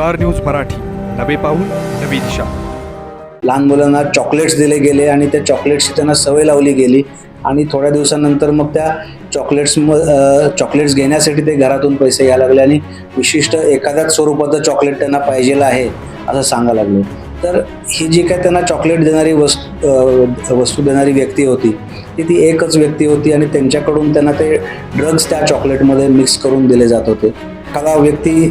Star news Marathi. नवे पाऊल नवी दिशा. लहान मुलांना चॉकलेट्स दिले गेले आणि त्या चॉकलेट्सची त्यांना सवय लावली गेली. आणि थोड्या दिवसानंतर मग त्या चॉकलेट्स म चॉकलेट्स घेण्यासाठी ते घरातून पैसे घ्यायला लागले आणि विशिष्ट एखाद्याच स्वरूपाचं चॉकलेट त्यांना पाहिजेलं आहे असं सांगायला लागले. तर ही जी काय त्यांना चॉकलेट देणारी वस्तू वस्तू देणारी व्यक्ती होती ती ती एकच व्यक्ती होती आणि त्यांच्याकडून त्यांना ते ड्रग्ज त्या चॉकलेटमध्ये मिक्स करून दिले जात होते. एखादा व्यक्ती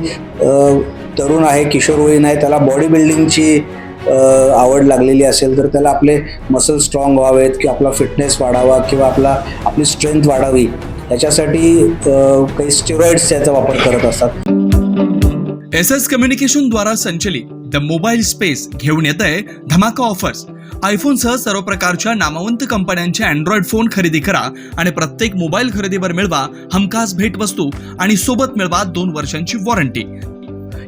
तरुण आहे किशोरवयीन आहे त्याला बॉडी बिल्डिंगची आवड लागलेली असेल तर त्याला आपले मसल स्ट्रॉंग व्हावेत किंवा आपला फिटनेस वाढावा किंवा आपला आपली स्ट्रेंथ वाढावी. याच्यासाठी काही स्टेरॉइड्स याचा वापर करत असतात. एस एस कम्युनिकेशन द्वारा संचलित द मोबाईल स्पेस घेऊन येत आहे धमाका ऑफर्स आयफोनसह सर्व प्रकारच्या नामवंत कंपन्यांचे अँड्रॉइड फोन खरेदी करा आणि प्रत्येक मोबाईल खरेदीवर मिळवा हमखास भेटवस्तू आणि सोबत मिळवा दोन वर्षांची वॉरंटी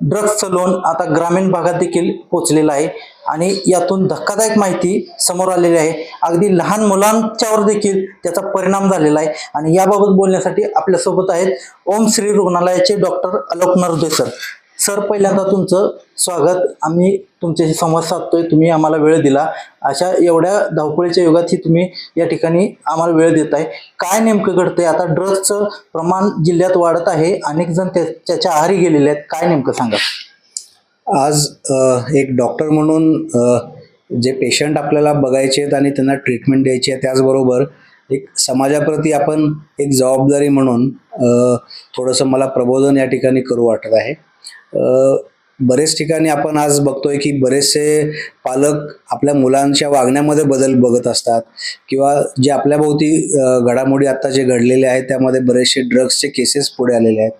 ड्रग्जचं लोन आता ग्रामीण भागात देखील पोचलेलं आहे. आणि यातून धक्कादायक माहिती समोर आलेली आहे. अगदी लहान मुलांच्यावर देखील त्याचा परिणाम झालेला आहे. आणि याबाबत बोलण्यासाठी आपल्यासोबत आहेत ओम श्री रुग्णालयाचे doctor Alok Narde sir. Sir पहिल्यांदा तुमचं स्वागत. आम्ही तुमच्याशी संवाद साधतोय. तुम्ही आम्हाला वेळ दिला. अशा एवढ्या धावपळीच्या युगातही तुम्ही या ठिकाणी आम्हाला वेळ देत आहे काय नेमकं घडतंय? आता ड्रग्सचं प्रमाण जिल्ह्यात वाढत आहे. अनेक जण त्या- त्याच्या आहारी गेलेले आहेत. काय नेमकं सांगा आज एक डॉक्टर म्हणून जे पेशंट आपल्याला बघायचे आहेत आणि त्यांना ट्रीटमेंट द्यायची आहे त्याचबरोबर एक समाजाप्रती आपण एक जबाबदारी म्हणून थोडंसं मला प्रबोधन या ठिकाणी करू वाटत आहे. बरेच ठिकाणी आपण आज बघतोय की बरेचसे पालक आपल्या मुलांच्या वागण्यामध्ये बदल बघत असतात किंवा जे आपल्याभोवती घडामोडी आत्ता जे घडलेले आहेत त्यामध्ये बरेचसे ड्रग्सचे केसेस पुढे आलेले आहेत.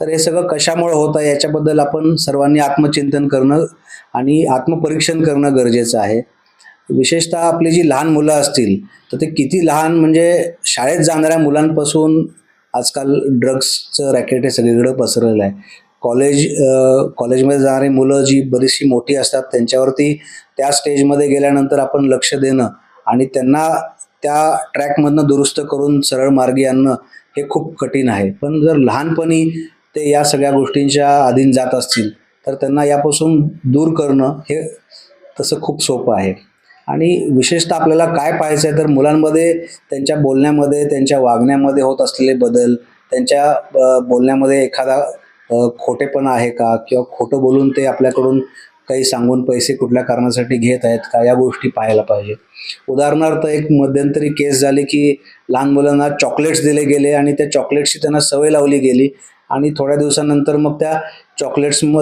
तर हे सगळं कशामुळे होत आहे याच्याबद्दल आपण सर्वांनी आत्मचिंतन करणं आणि आत्मपरीक्षण करणं गरजेचं आहे. विशेषतः आपली जी लहान मुलं असतील तर ते किती लहान म्हणजे शाळेत जाणाऱ्या मुलांपासून आजकाल ड्रग्सचं रॅकेट हे सगळीकडं पसरलेलं आहे. कॉलेज कॉलेजमध्ये जाणारी मुलं जी बरीचशी मोठी असतात त्यांच्यावरती त्या स्टेजमध्ये गेल्यानंतर आपण लक्ष देणं आणि त्यांना त्या ट्रॅकमधनं दुरुस्त करून सरळ मार्गी आणणं हे खूप कठीण आहे. पण जर लहानपणी ते या सगळ्या गोष्टींच्या अधीन जात असतील तर त्यांना यापासून दूर करणं हे तसं खूप सोपं आहे. आणि विशेषतः आपल्याला काय पाहायचं आहे तर मुलांमध्ये त्यांच्या बोलण्यामध्ये त्यांच्या वागण्यामध्ये होत असलेले बदल त्यांच्या बोलण्यामध्ये एखादा खोटेपणा आहे का? किंवा खोटं बोलून ते आपल्याकडून काही सांगून पैसे कुठल्या कारणासाठी घेत आहेत का? या गोष्टी पाहायला पाहिजे. उदाहरणार्थ एक मध्यंतरी केस झाली की लहान मुलांना चॉकलेट्स दिले गेले आणि त्या चॉकलेट्सची त्यांना सवय लावली गेली आणि थोड्या दिवसानंतर मग त्या चॉकलेट्स म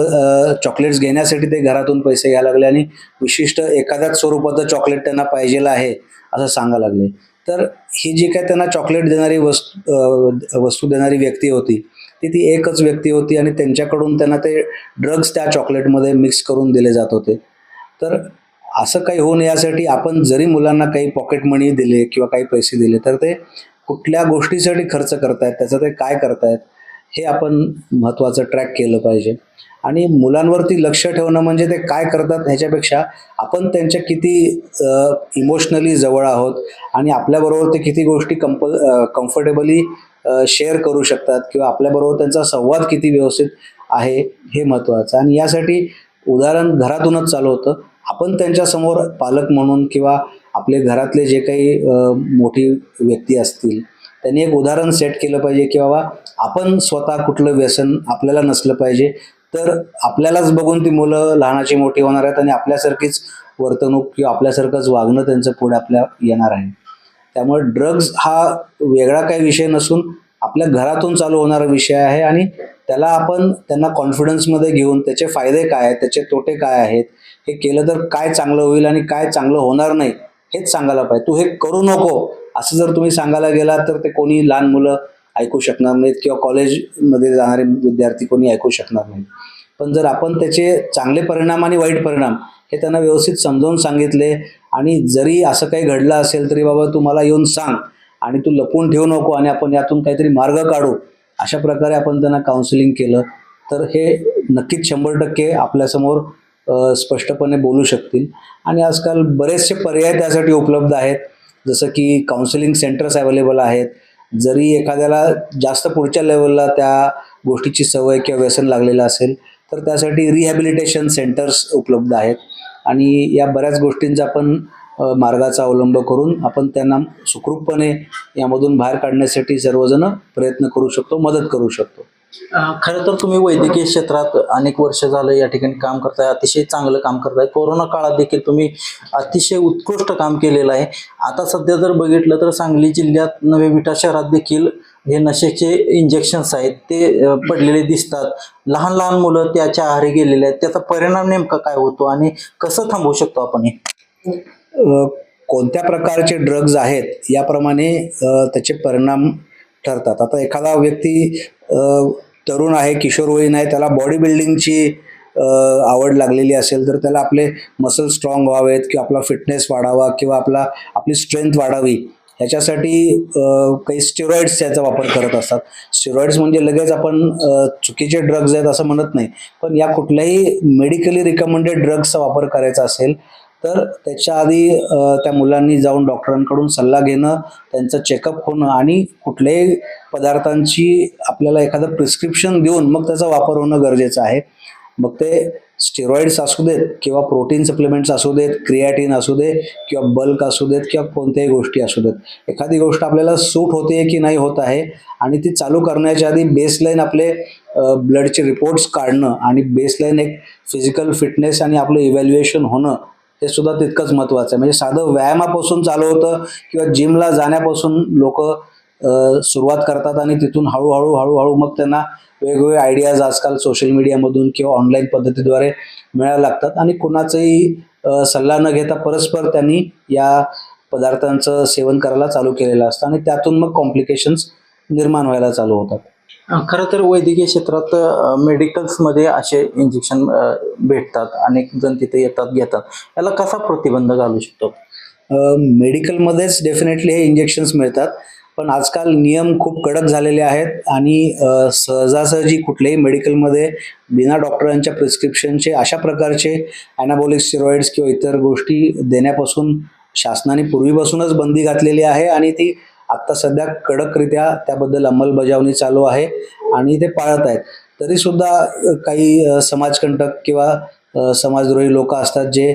चॉकलेट्स घेण्यासाठी ते घरातून पैसे घ्यायला लागले आणि विशिष्ट एखाद्याच स्वरूपाचं चॉकलेट त्यांना पाहिजेलं आहे असं सांगायला लागले. तर ही जी काय त्यांना चॉकलेट देणारी वस्तू वस्तू देणारी व्यक्ती होती ती ती एकच व्यक्ती होती आणि त्यांच्याकडून त्यांना ते ड्रग्ज त्या चॉकलेटमध्ये मिक्स करून दिले जात होते. तर असं काही होऊ नये यासाठी आपण जरी मुलांना काही पॉकेट मनी दिले किंवा काही पैसे दिले तर ते कुठल्या गोष्टीसाठी खर्च करतायत त्याचं ते काय करतायत हे आपण महत्त्वाचं ट्रॅक केलं पाहिजे. आणि मुलांवरती लक्ष ठेवणं म्हणजे ते काय करतात ह्याच्यापेक्षा आपण त्यांच्या किती इमोशनली जवळ आहोत आणि आपल्याबरोबर ते किती गोष्टी कंप कम्फर्टेबली शेअर करू शकतात किंवा आपल्याबरोबर त्यांचा संवाद किती व्यवस्थित आहे हे महत्त्वाचं आणि यासाठी उदाहरण घरातूनच चालू होतं. आपण त्यांच्यासमोर पालक म्हणून किंवा आपले घरातले जे काही मोठी व्यक्ती असतील त्यांनी एक उदाहरण सेट केलं पाहिजे की बाबा आपण स्वतः कुठलं व्यसन आपल्याला नसलं पाहिजे. तर आपल्यालाच बघून ती मुलं लहानाची मोठी होणार आहेत आणि आपल्यासारखीच वर्तणूक किंवा आपल्यासारखंच वागणं त्यांचं पुढे आपल्या येणार आहे. त्यामुळे ड्रग्ज हा वेगळा काही विषय नसून आपल्या घरातून चालू होणारा विषय आहे आणि त्याला आपण त्यांना कॉन्फिडन्समध्ये घेऊन त्याचे फायदे काय आहेत त्याचे तोटे काय आहेत हे केलं तर काय चांगलं होईल आणि काय चांगलं होणार नाही हेच सांगायला पाहिजे. तू हे करू नको असं जर तुम्ही सांगायला गेला तर ते कोणी लहान मुलं ऐकू शकणार नाहीत किंवा कॉलेजमध्ये जाणारे विद्यार्थी कोणी ऐकू शकणार नाहीत. पण जर आपण त्याचे चांगले परिणाम आणि वाईट परिणाम हे त्यांना व्यवस्थित समजावून सांगितले आणि जरी असं काही घडलं असेल तरी बाबा तू मला येऊन सांग आणि तू लपून ठेवू नको आणि आपण यातून काहीतरी मार्ग काढू अशा प्रकारे आपण त्यांना काउन्सिलिंग केलं तर हे नक्कीच शंभर टक्के आपल्यासमोर स्पष्टपणे बोलू शकतील. आणि आजकाल बरेचसे पर्याय त्यासाठी उपलब्ध आहेत. जसं की काउन्सिलिंग सेंटर्स अवेलेबल आहेत. जरी एखाद्याला जास्त पुढच्या लेवलला त्या गोष्टीची सवय किंवा व्यसन लागलेलं असेल तर त्यासाठी रिहॅबिलिटेशन सेंटर्स उपलब्ध आहेत. आणि या बऱ्याच गोष्टींचा आपण मार्गाचा अवलंब करून आपण त्यांना सुखरूपपणे यामधून बाहेर काढण्यासाठी सर्वजण प्रयत्न करू शकतो मदत करू शकतो. खरं तर तुम्ही वैद्यकीय क्षेत्रात अनेक वर्ष झालं या ठिकाणी काम करताय अतिशय चांगलं काम करताय. कोरोना काळात देखील तुम्ही अतिशय उत्कृष्ट काम केलेलं आहे. आता सध्या जर बघितलं तर सांगली जिल्ह्यात नवे विटा शहरात देखील हे नशेचे इंजेक्शन्स आहेत. ते पडलेले दिसतात. लहान लहान मुलं त्याच्या आहारी गेलेले आहेत. त्याचा परिणाम नेमका काय होतो आणि कसं थांबवू शकतो आपण हे? कोणत्या प्रकारचे ड्रग्ज आहेत याप्रमाणे त्याचे परिणाम ठरतात. आता एखादा व्यक्ती तरुण आहे किशोरवयीन आहे त्याला बॉडी बिल्डिंगची आवड लागलेली असेल तर त्याला आपले मसल स्ट्रॉंग व्हावेत किंवा आपला फिटनेस वाढावा किंवा आपला आपली स्ट्रेंथ वाढावी. ह्याच्यासाठी काही स्टेरॉइड्स याचा वापर करत असतात. स्टेरॉइड्स म्हणजे लगेच आपण चुकीचे ड्रग्ज आहेत असं म्हणत नाही. पण या कुठल्याही मेडिकली रिकमेंडेड ड्रग्सचा वापर करायचा असेल तर त्याच्या आधी त्या मुलांनी जाऊन डॉक्टरांकडून सल्ला घेणं त्यांचं चेकअप होणं आणि कुठल्याही पदार्थांची आपल्याला एखादं प्रिस्क्रिप्शन देऊन मग त्याचा वापर होणं गरजेचं आहे. मग ते स्टेरॉइड्स असू देत किंवा प्रोटीन सप्लिमेंट्स असू देत क्रियाटीन असू दे किंवा बल्क असू देत किंवा कोणत्याही गोष्टी असू देत. एखादी गोष्ट आपल्याला सूट होते की नाही होत आहे आणि ती चालू करण्याच्या आधी बेसलाईन आपले ब्लडचे रिपोर्ट्स काढणं आणि बेसलाईन एक फिजिकल फिटनेस आणि आपलं इव्हॅल्युएशन होणं हे सुद्धा तितकंच महत्त्वाचं आहे. म्हणजे साधं व्यायामापासून चालू होतं किंवा जिमला जाण्यापासून लोक सुरुवात करतात आणि तिथून हळूहळू हळूहळू मग त्यांना वेगवेगळे आयडियाज आजकाल सोशल मीडियामधून किंवा ऑनलाईन पद्धतीद्वारे मिळायला लागतात. आणि कुणाचाही सल्ला न घेता परस्पर त्यांनी या पदार्थांचं सेवन करायला चालू केलेलं असतं आणि त्यातून मग कॉम्प्लिकेशन्स निर्माण व्हायला चालू होतात. खरं तर वैद्यकीय क्षेत्रात मेडिकल्समध्ये असे इंजेक्शन भेटतात. अनेक जण तिथे येतात घेतात. याला कसा प्रतिबंध घालू शकतो? मेडिकलमध्येच डेफिनेटली हे इंजेक्शन्स मिळतात. पण आजकाल नियम खूप कडक झालेले आहेत आणि सहजासहजी कुठल्याही मेडिकलमध्ये बिना डॉक्टरांच्या प्रिस्क्रिप्शनचे अशा प्रकारचे ॲनाबॉलिक स्टेरॉइड्स किंवा इतर गोष्टी देण्यापासून शासनाने पूर्वीपासूनच बंदी घातलेली आहे आणि ती आत्ता सध्या कडकरित्या त्याबद्दल अंमलबजावणी चालू आहे आणि ते पाळत आहेत. तरीसुद्धा काही समाजकंटक किंवा समाजद्रोही लोक असतात जे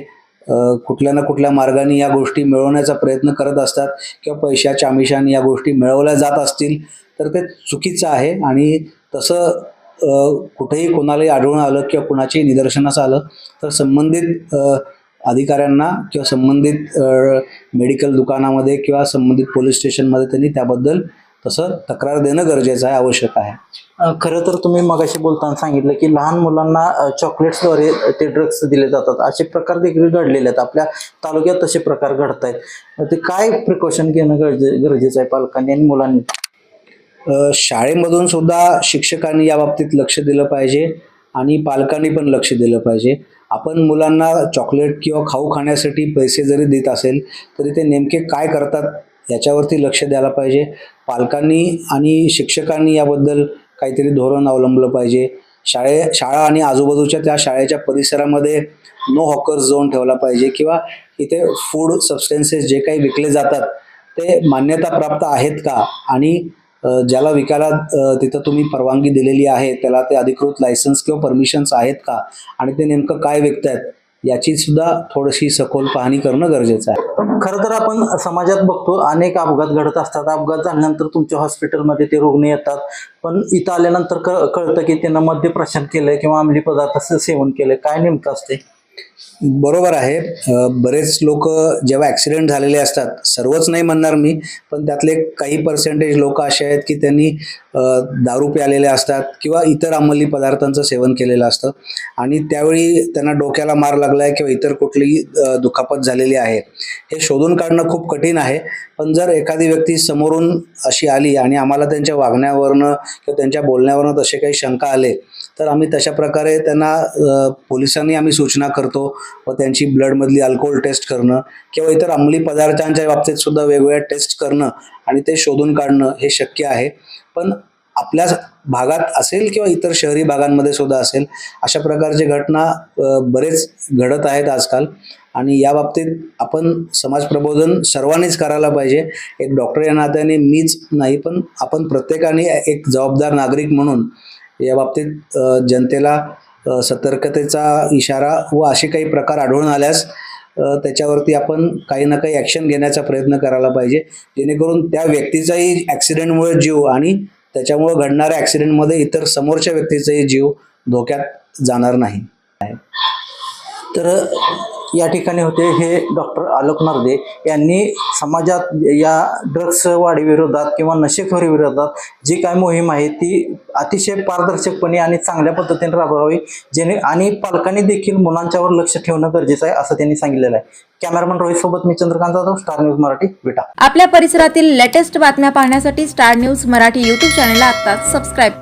कुठल्या ना कुठल्या मार्गाने या गोष्टी मिळवण्याचा प्रयत्न करत असतात किंवा पैशाच्या आमिषाने या गोष्टी मिळवल्या जात असतील तर ते चुकीचं आहे आणि तसं कुठेही कोणालाही आढळून आलं किंवा कुणाची निदर्शनास आलं तर संबंधित अधिकाऱ्यांना किंवा संबंधित मेडिकल दुकानामध्ये किंवा संबंधित पोलीस स्टेशनमध्ये त्यांनी त्याबद्दल तसं तक्रार देणं गरजेचं आहे आवश्यक आहे. खरं तर तुम्ही मगाशी बोलताना सांगितलं की लहान मुलांना चॉकलेट्सद्वारे ते ड्रग्स दिले जातात. असे प्रकार देखील घडलेले आहेत. आपल्या तालुक्यात तसे प्रकार घडत आहेत ते काय प्रिकॉशन घेणं गरजे गरजेचं आहे पालकांनी आणि मुलांनी? शाळेमधून सुद्धा शिक्षकांनी या बाबतीत लक्ष दिलं पाहिजे. आणि पालकांनी पण लक्ष दिलं पाहिजे. आपण मुलांना चॉकलेट किंवा खाऊ खाण्यासाठी पैसे जरी देत असेल तरी ते नेमके काय करतात याच्यावरती लक्ष द्यायला पाहिजे. पालकांनी आणि शिक्षकांनी याबद्दल काहीतरी धोरण अवलंबलं पाहिजे. शाळे शाळा आणि आजूबाजूच्या त्या शाळेच्या परिसरामध्ये नो हॉकर्स झोन ठेवला पाहिजे किंवा इथे फूड सबस्टेन्सेस जे काही विकले जातात ते मान्यता प्राप्त आहेत का? आणि ज्याला विकायला तिथं तुम्ही परवानगी दिलेली आहे त्याला ते अधिकृत लायसन्स किंवा परमिशन्स आहेत का? आणि ते नेमकं काय विकतायत याची सुद्धा थोडीशी सखोल पाहणी करणं गरजेचं आहे. खरं तर आपण समाजात बघतो अनेक अपघात घडत असतात. अपघात झाल्यानंतर तुमच्या हॉस्पिटलमध्ये ते रुग्ण येतात. पण इथं आल्यानंतर कळतं की त्यांना मद्यप्राशन केलंय किंवा अंमली पदार्थ सेवन केलंय. काय नेमकं असते बरोबर आहे. बरेच लोक जेव्हा ॲक्सिडेंट झालेले असतात सर्वच नाही म्हणणार मी पण त्यातले काही पर्सेंटेज लोक असे आहेत की त्यांनी दारू प्यालेले असतात किंवा इतर अंमली पदार्थांचं सेवन केलेलं असतं. आणि त्यावेळी त्यांना डोक्याला मार लागला आहे किंवा इतर कुठलीही दुखापत झालेली आहे. हे शोधून काढणं खूप कठीण आहे. पण जर एखादी व्यक्ती समोरून अशी आली आणि आम्हाला त्यांच्या वागण्यावरनं किंवा त्यांच्या बोलण्यावरनं तसे काही शंका आले तर आम्ही तशा प्रकारे त्यांना पोलिसांनी आम्ही सूचना करतो व त्यांची ब्लडमधली अल्कोहोल टेस्ट करणं किंवा इतर अंमली पदार्थांच्या बाबतीत सुद्धा वेगवेगळ्या टेस्ट करणं आणि ते शोधून काढणं हे शक्य आहे. पण आपल्या भागात असेल किंवा इतर शहरी भागांमध्ये सुद्धा असेल अशा प्रकारचे घटना बरेच घडत आहेत आजकाल. आणि या बाबतीत आपण समाज प्रबोधन सर्वांनीच करायला पाहिजे. एक डॉक्टर या नात्याने मीच नाही पण आपण प्रत्येकाने एक जबाबदार नागरिक म्हणून या बाबतीत जनतेला सतर्कतेचा इशारा व असे काही प्रकार आढळून आल्यास त्याच्यावरती आपण काही ना काही ॲक्शन घेण्याचा प्रयत्न करायला पाहिजे. जेणेकरून त्या व्यक्तीचाही ॲक्सिडेंटमुळे जीव आणि त्याच्यामुळे घडणाऱ्या ॲक्सिडेंटमध्ये इतर समोरच्या व्यक्तीचाही जीव धोक्यात जाणार नाही. तर या ठिकाणी होते हे डॉक्टर आलोक नरदे यांनी समाजात या ड्रग्स वाढीविरोधात किंवा नशेखोरीविरोधात जी काय मोहीम आहे ती अतिशय पारदर्शकपणे आणि चांगल्या पद्धतीने राबवावी जेणे आणि पालकांनी देखील मुलांच्यावर लक्ष ठेवणं गरजेचं आहे असं त्यांनी सांगितलेलं आहे. कॅमेरामन रोहित सोबत मी चंद्रकांत जाधव स्टार न्यूज मराठी विटा. आपल्या परिसरातील लेटेस्ट बातम्या पाहण्यासाठी स्टार न्यूज मराठी यूट्यूब चॅनलला आता सबस्क्राईब करा.